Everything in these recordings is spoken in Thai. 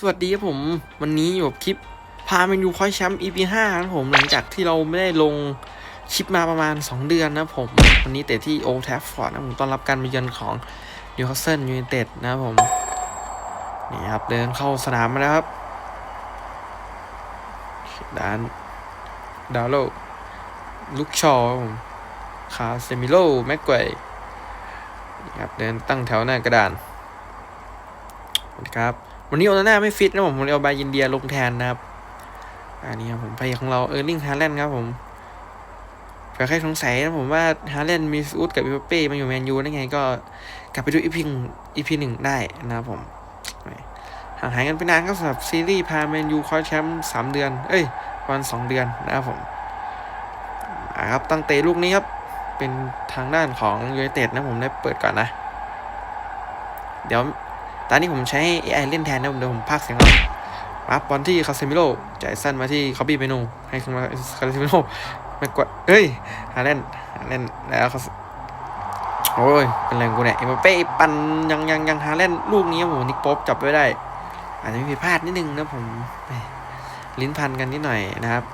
สวัสดีครับผม วันนี้อยู่กับคลิป พาเมนูคอยแชมป์ EP 5นะครับผม หลังจากที่เราไม่ได้ลงคลิปมาประมาณ 2 เดือนนะผม วันนี้เตะที่โอแทฟฟอร์ดนะผมต้อนรับการมาเยือนของนิวคาสเซิลยูไนเต็ดนะผม นี่ครับ เดินเข้าสนามมาแล้วครับด้านดาวโลลุกชอครับผมคาเซมิโลแม็กไกวนี่ครับ เดินตั้งแถวหน้ากระดานสวัสดีครับ วันนี้โอนาน่าไม่ฟิตนะผมผมเลยเอาบายินเดียลงแทนนะครับ อันนี้ครับผมไปของเราเออร์ลิงฮาแลนด์ครับผมเผื่อใครสงสัยนะผมว่าฮาแลนด์มีซูดกับอีเปเป้มาอยู่แมนยูได้ไงก็กลับไปดูอีพีอีพีหนึ่งได้นะครับผมห่างหายกันไปนานครับสำหรับซีรีส์พาแมนยูคว้าแชมป์สามเดือน เอ้ยประมาณสองเดือนนะครับผมอ่าครับตั้งเตะลูกนี้ครับเป็นทางด้านของยูไนเต็ดนะผมได้เปิดก่อนนะ เดี๋ยว ตอนนี้ผมใช้ AI เล่นแทนนะผมเดี๋ยวผมพากเสียงเอาปั๊บบอลที่คาเซมิโลจ่ายสั้นมาที่คอบี้เมนูให้ขึ้นมาคาเซมิโลไม่กว่าเฮ้ยหาเล่นหาเล่นแล้วเขาโอ้ยเป็นแรงกูเนี่ยเอ็มบัปเป้ปันยังยังยังหาเล่นลูกนี้ครับผมนิกป๊อปจับไว้ได้ อาจจะมีผิดพลาดนิดนึงนะผมลิ้นพันกันนิดหน่อยนะครับ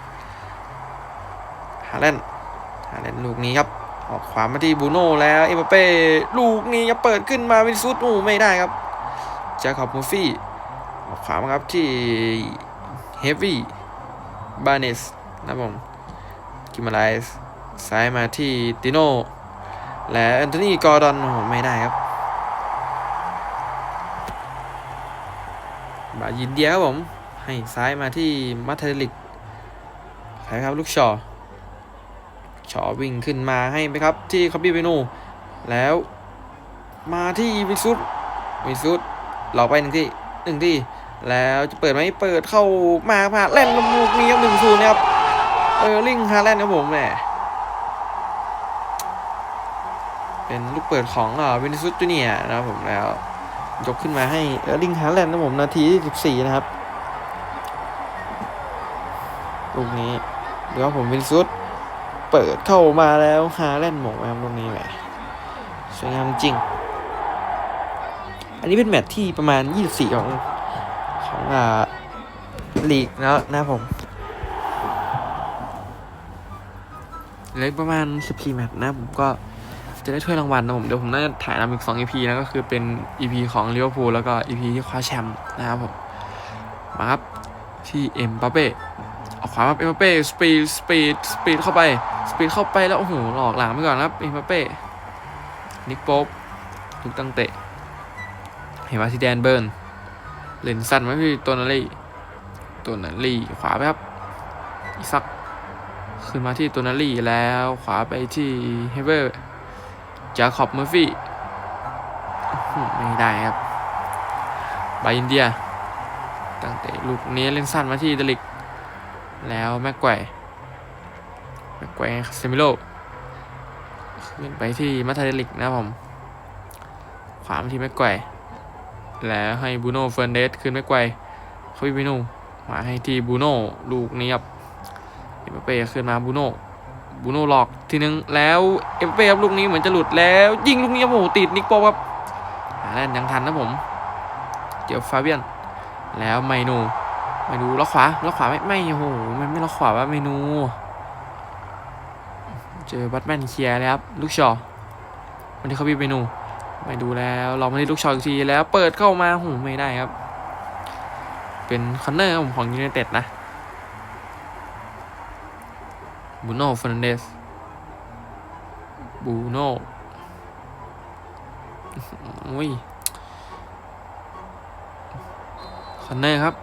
หาเล่นหาเล่นลูกนี้ครับออกขวามาที่บูโน่แล้วเอ็มบัปเป้ลูกนี้จะเปิดขึ้นมาวินซุดโอ้ไม่ได้ครับ จาคอบมูฟี่ออกขวามาครับที่เฮฟวี่บาเนสนะผมกิมาไลส์ซ้ายมาที่ติโนและแอนโทนีกอร์ดอนโอ้ไม่ได้ครับบายินเดียครับผม ให้ซ้ายมาที่มัทเทลิกใครครับลูกชอชอวิ่งขึ้นมาให้ไปครับที่คอปปี้เบนูแล้วมาที่วิสุดวิสุด เราไปหนึ่งที่หนึ่งที่ แล้วจะเปิดไหมเปิดเข้ามาผ่าแล่นลูกนี้ครับหนึ่งศูนย์นะครับเออลิงฮาแลนด์ครับผมแหมเป็นลูกเปิดของอ่าวินิซุสจูเนียนะครับผมแล้ว ยกขึ้นมาให้เออร์ลิงฮาแลนด์นะผมนาทีที่สิบสี่นะครับลูกนี้เดี๋ยวผมวินิซุสเปิดเข้ามาแล้วฮาแลนด์หมงนะครับลูกนี้แหมสวยงามจริง อันนี้เป็นแมตช์ที่ประมาณ 24 ของของอ่าลีกแล้วนะผมเหลยประมาณ 14 แมตช์นะผมก็จะได้ถ้วยรางวัลนะผม เดี๋ยวผมน่าจะถ่ายนำอีก 2 EP นะก็คือเป็น EP ของลิเวอร์พูลแล้วก็ EP ที่คว้าแชมป์นะครับผม มาครับ ที่เอ็มบัปเป้ออกขวาครับเอ็มบัปเป้สปีดสปีดสปีดเข้าไปสปีดเข้าไปแล้ว โอ้โหหลอกหลังไปก่อนครับเอ็มบัปเป้นิกโป๊ปลูกตั้งเตะ เห็นว่าที่แดนเบิร์นเลนสั้นไหมพี่ตัวนัลลี่ตัวนัลลี่ขวาไปครับอีซักขึ้นมาที่ตัวนัลลี่แล้วขวาไปที่เฮเวอร์จาคอบเมอร์ฟี่ไม่ได้ครับบาอินเดีย ตั้งแต่ลูกนี้เล่นสั้นมาที่เดลิก แล้วแม็กไกวแม็กไกวเซมิโลขึ้นไปที่มัทเดลิกนะผม ขวามาที่แม็กไกว แล้วให้บูโน่เฟอร์นเดสขึ้นไม่ไกวเขาพี่บูโน่มาให้ที่บูโน่ลูกนี้ครับเอ็มบัปเป้ขึ้นมาบูโน่บูโน่หลอกทีนึงแล้วเอ็มเป้ครับลูกนี้เหมือนจะหลุดแล้วยิงลูกนี้ครับโอ้โหติดนิกโป๊ปครับหาแลนยังทันนะผมเดี๋ยวฟาเบียน แล้วไมนูไมนูล็อกขวาล็อกขวาไม่ไม่โอ้โหมันไม่ล็อกขวาว่าไมนูเจอบัตแมนเคลียร์แล้วครับลูกชอวันที่เขาพี่เมนู ไปดูแล้วลองมาที่ลูกชอตทีแล้วเปิดเข้ามาหูไม่ได้ครับ เป็นคอนเนอร์ของยูไนเต็ดนะบูโน่ฟ e ร์นันเดสบูโน่โอ้ยคอนเนอร์ครับ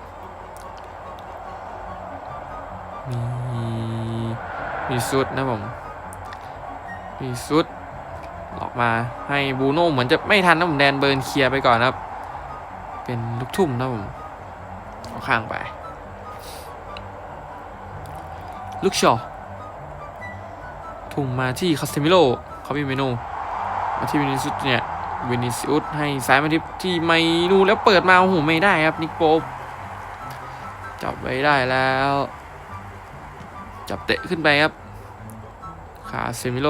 มีมีซุดนะผมมีซุด ออกมาให้บูโน่เหมือนจะไม่ทันนะผมแดนเบิร์นเคลียร์ไปก่อนครับ เป็นลูกทุ่มนะผมเอาข้างไป ลูกชอทุ่มมาที่คาสเตมิโลเขามีเมนูมาที่วินิซุสเนี่ยวินิซุสให้ซ้ายมาที่ที่ไมนูแล้วเปิดมาโอ้โหไม่ได้ครับนิกโป๊ปจับไว้ได้แล้ว จับเตะขึ้นไปครับคาเซมิโล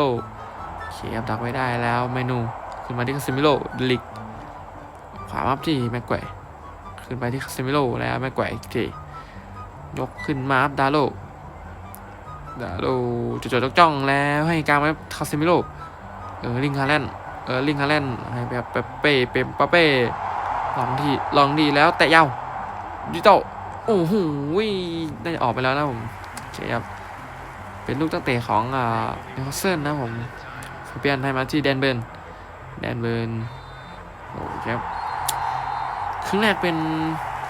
เคครับดักไว้ได้แล้วเมนูขึ้นมาที่คาซิมิโลลิกขวามาที่แม็กไกวขึ้นไปที่คาเซมิโลแล้วแม็กไกวอีกทียกขึ้นมาครับดาโลดาโลจะจดจ้องแล้วให้กลางไว้คาเซมิโลเออลิงฮาแลนเออลิงฮาแลนให้แบบเปเป้เปมปเป้ลองทีลองดีแล้วแตะยาวดิโตโอ้โหได้ออกไปแล้วนะผมโอเคครับเป็นลูกตั้งเตะของอ่านิวคาสเซิลนะผม เปลี่ยนให้มาที่แดนเบิร์นแดนเบิร์นโอ้ครับครึ่งแรกเป็น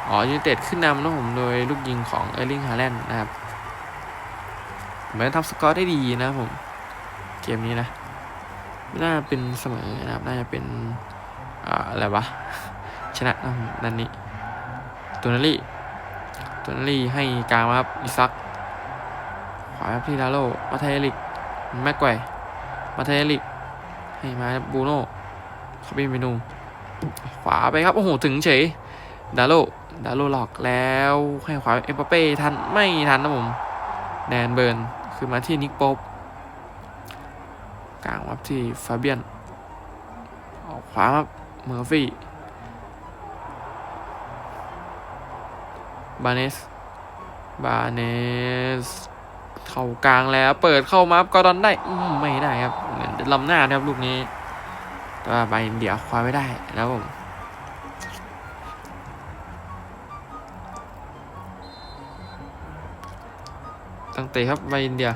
อ๋อยูไนเต็ดขึ้นนำนะผมโดยลูกยิงของเออร์ลิงฮาแลนด์นะครับเหมือนทำสกอร์ได้ดีนะผม เกมนี้นะไม่น่าเป็นเสมอนะครับน่าจะเป็นอ่าอะไรวะ ชนะนะผมนันนี้ตัวนารี่ตัวนารี่ให้กลางมาครับอิซักขวาครับที่ดาโลมาเทลิกแม็กไกว มาเทลิกให้มาบูโน่เขาเป็นเมนู ขวาไปครับ โอ้โห ถึงเฉย ดาโล ดาโลหลอกแล้วให้ขวาเอ็มปาเป้ทันไม่ทันนะผม แดนเบิร์นคือมาที่นิกโป๊ปกลางวับที่ฟาเบียนออกขวาครับเมอร์ฟี่บาเนสบาเนส เข้ากลางแล้วเปิดเข้ามารับกอร์ดอนได้อืมไม่ได้ครับเหมือนลำหน้านะครับลูกนี้แต่ว่าบเดียวคว้าไม่ได้แล้วผมตั้งเตะครับบาอินเดีย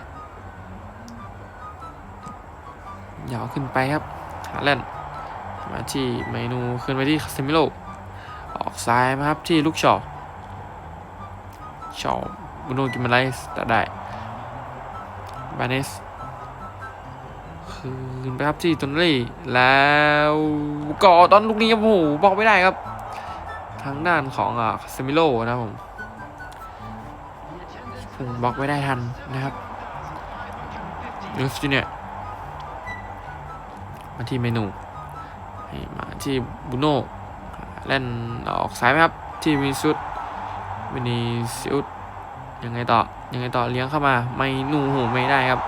ยาวขึ้นไปครับฮาแลนด์มาที่เมนูขึ้นไปที่คาเซมิโลออกซ้ายมาครับที่ลูกชอชอบุโนกิมาไลส์ตัดได้ บาเนสคืนไปครับที่ตุนลี่แล้วกอตอนลูกนี้ครับโอ้โหบอกไม่ได้ครับ ทางด้านของอ่าเซมิโลนะผมผมบล็อกไม่ได้ทันนะครับนูสจูเนี่ยมาที่เมนูให้มาที่บุโน่เล่นออกซ้ายไหมครับ ที่มิซุดมินิซิอุดยังไงต่อ ยังไงต่อเลี้ยงเข้ามาไม่หนูหูไม่ได้ครับ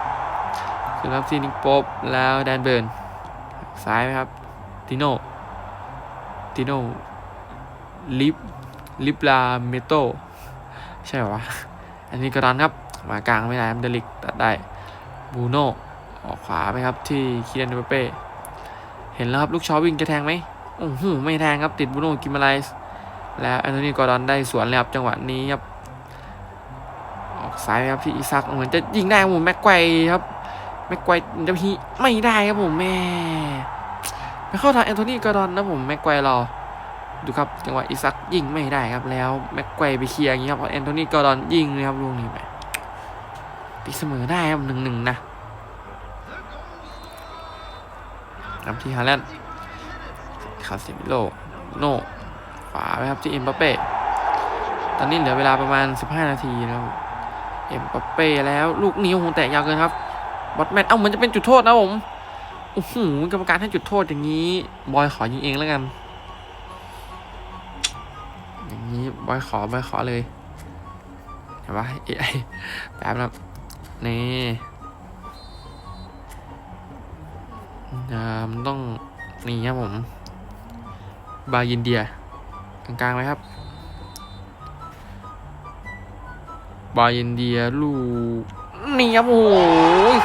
คือรับที่นิกโป๊บแล้วแดนเบิร์นซ้ายไหมครับติโน่ติโน่ลิปลิปลาเมโตใช่เหรอวะอันนี้กระดานครับมากลางไม่ได้ครับเดลิกตัดได้บูโน่ออกขวาไปครับที่คีเดนเปเป้เห็นแล้วครับลูกชอวิ่งจะแทงไหมโอ้โหไม่แทงครับติดบูโน่กิมาไลส์แล้วแอนโทนีกอร์ดอนได้สวนเลยครับจังหวะนี้ครับ ออกซ้ายครับที่อีซักเหมือนจะยิงได้ครับผมแม็กไกวครับแม็กไกวจะพีไม่ได้ครับผมแม่ไม่เข้าทางแอนโทนีกอร์ดอนนะผมแม็กไกวรอดูครับจังหวะอีซักยิงไม่ได้ครับแล้วแม็กไกวไปเคลียร์อย่างนี้ครับเพราะแอนโทนีกอร์ดอนยิงเลยครับลูกนี้ไปตีเสมอได้ครับหนึ่งหนึ่งนะนำที่ฮาแลนด์คาเซมิโลโน่ขวาไปครับที่เอ็มบัปเป้ตอนนี้เหลือเวลาประมาณ 15 นาทีนะครับ เอ็มปเป้แล้วลูกนิ้วคงแตกยาวเกินครับบอทแมนเอ้าเหมือนจะเป็นจุดโทษนะผมโอ้โหกรรมการให้จุดโทษอย่างนี้ บอยขอยิงเองแล้วกัน อย่างนี้บอยขอบอยขอเลยเห็นปะเอ้ยแป๊บนะนี่อ่ามันต้องนี่ครับผม บายินเดียกลางๆไหมครับ บาเยนเดียลูกนี่ครับโอ้โห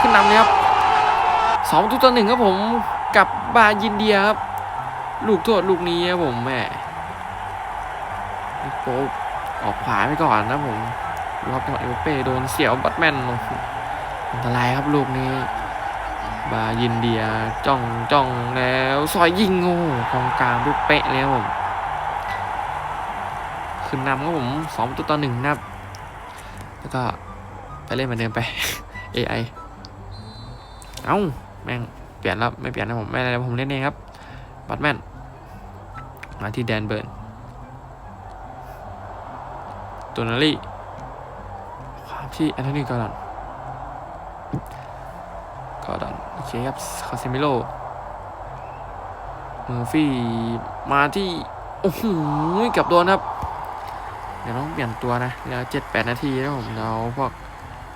ขึ้นนำเลยครับสองตัวต่อหนึ่งครับผมกับบาเยนเดียครับ ลูกโทษลูกนี้ครับผมแม่โป๊ปออกขวาไปก่อนนะผมรับจังหวะเอเป้โดนเสียวบัตแมนอันตรายครับลูกนี้ บายินเดียจ้องจ้องแล้วซอยยิงโอ้กองกลางด้วยเป๊ะเลยครับผมขึ้นนำครับผมสองตัวต่อหนึ่งนะครับ แล้วก็ไปเล่นเหมือนเดิมไป AI เอ้าแม่งเปลี่ยนแล้วไม่เปลี่ยนนะผมไม่อะไรผมเล่นเองครับบัตแมนมาที่แดนเบิร์นตัวนารี่ความที่แอนโทนีกอร์ดอนกอร์ดอนโอเคครับคาเซมิโลเมอร์ฟี่มาที่ โอ้โหเกับโดนครับ ดี๋ยวต้องเปลี่ยนตัวนะเดี๋ยวเจ็ดแปดนาทีนะผมเดี๋ยวพวก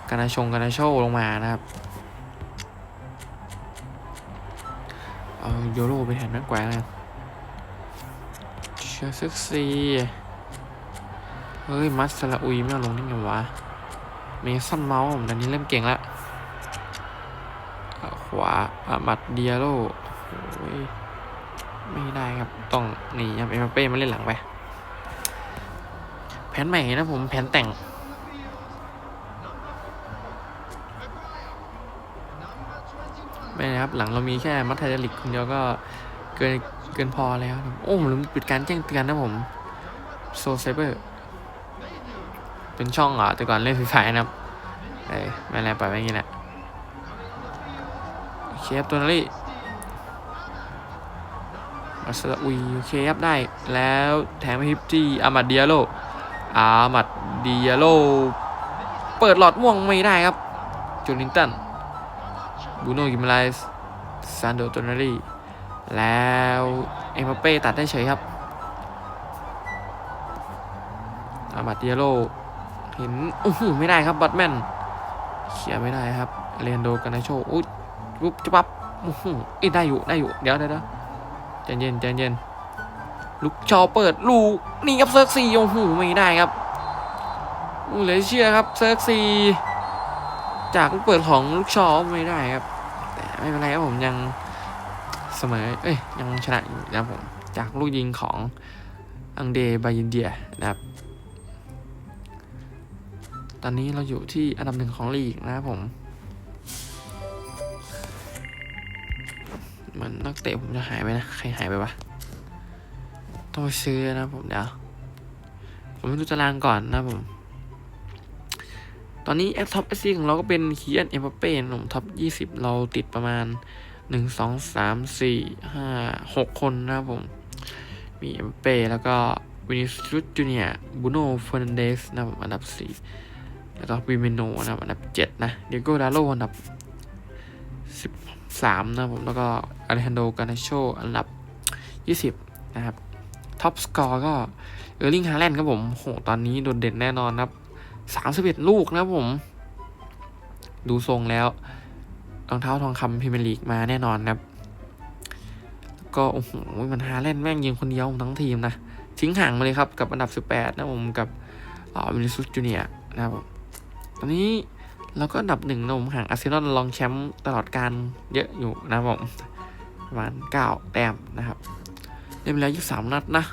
กานาชงกานาโชลงมานะครับเอาโยโรไปแทนแม็กไกวนะเชอร์ซิกซีเฮ้ยมัสซาลาอุยไม่เอาลงได้ไงวะเมสันเมาส์ผมตอนนี้เริ่มเก่งละขวาอามัดเดียโลโอ้ยไม่ได้ครับ ต้องหนีครับเอ็มเป้มาเล่นหลังไป แผนใหม่นะผมแผนแต่ง ไม่นะครับ หลังเรามีแค่มัทไทยลิกคนเดียวก็เกินเกินพอแล้ว โอ้ผมลืมปิดการแจ้งเตือนนะผมโซเซเบอร์เป็นช่องเหรอแต่ก่อนเล่นฟรีไฟนะครับเอ้ยไม่แล้วปล่อยไว้งนี้แหละโอเคครับตัวนี้มาสอุยโอเคครับได้แล้วแถมฮิปที่อามัดเดียโล อามัดเดียโล เปิดหลอดม่วงไม่ได้ครับจูลินตันบูโน่กิมไลส์ซานโดโตนารีแล้วเอ็มเป้ตัดได้เฉยครับอาบัตเดียโลเห็นโอ้โหไม่ได้ครับบัตแมนเขียไม่ได้ครับเรนโดกานาโชอุ้ยปุ๊บจะปั๊บโอ้โหอีได้อยู่ได้อยู่เดี๋ยวเดี๋ยวเดี๋ยวใจเย็นใจเย็น ลูกชอเปิดลูกนี่ครับเซิร์กซีโอ้โหไม่ได้ครับอู้เลยเชื่อครับเซิร์กซีจากลูกเปิดของลูกชอไม่ได้ครับ แต่ไม่เป็นไรครับผมยังเสมอเอ้ยยังชนะอยู่นะครับผมจากลูกยิงของอังเดบายินเดียนะครับ ตอนนี้เราอยู่ที่อันดับหนึ่งของลีกนะครับผมเหมือนนักเตะผมจะหายไปนะ ใครหายไปวะ ต้องไปซื้อนะผมเดี๋ยว ผมไปดูตารางก่อนนะผม ตอนนี้แอดท็อปเอซีของเราก็เป็นเคียนเอ็มบัปเป้หนุ่มท็อปยี่สิบเราติดประมาณหนึ่งสองสามสี่ห้าหกคนนะครับผม มีเอ็มบัปเป้แล้วก็วินิสุสจูเนียบูโนเฟอร์นันเดสนะผมอันดับสี่แล้วก็วิเมโนนะอันดับเจ็ดนะเดียโกดาโลอันดับสิบสามนะผมแล้วก็อเลฮันโดกานาโชอันดับยี่สิบนะครับ ท็อปสกอร์ก็เออร์ลิงฮาแลนด์ครับผมโหตอนนี้โดดเด่นแน่นอนครับสามสิบเอ็ดลูกนะครับผม ดูทรงแล้วรองเท้าทองคำพรีเมียร์ลีกมาแน่นอนนะครับ ก็โอ้โหมันหาเล่นแม่งยิงคนเดียวทั้งทีมนะ ทิ้งห่างมาเลยครับกับอันดับ18นะครับผมกับอ่าวินิสุสจูเนียนะครับผมตอนนี้เราก็อันดับหนึ่งนะผมห่างอาร์เซนอลรองแชมป์ตลอดการเยอะอยู่นะครับผมประมาณ9แต้มนะครับ เล่นไปแล้ว23นัดนะ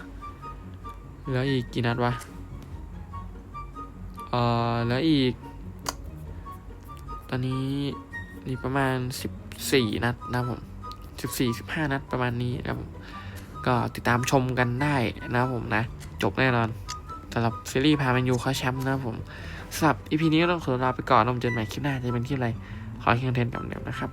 เหลืออีกกี่นัดวะ เอ่อ แล้วอีก ตอนนี้มีประมาณสิบสี่นัดนะผมสิบสี่สิบห้านัดประมาณนี้นะผมก็ติดตามชมกันได้นะผมนะ จบแน่นอนสำหรับซีรีส์พาแมนยูเขาแชมป์นะผมสำหรับอีพีนี้ก็ต้องขอลาไปก่อนนะผมเจอกันใหม่คลิปหน้าจะเป็นคลิปอะไร ขอให้คอนเทนกับเดิมนะครับ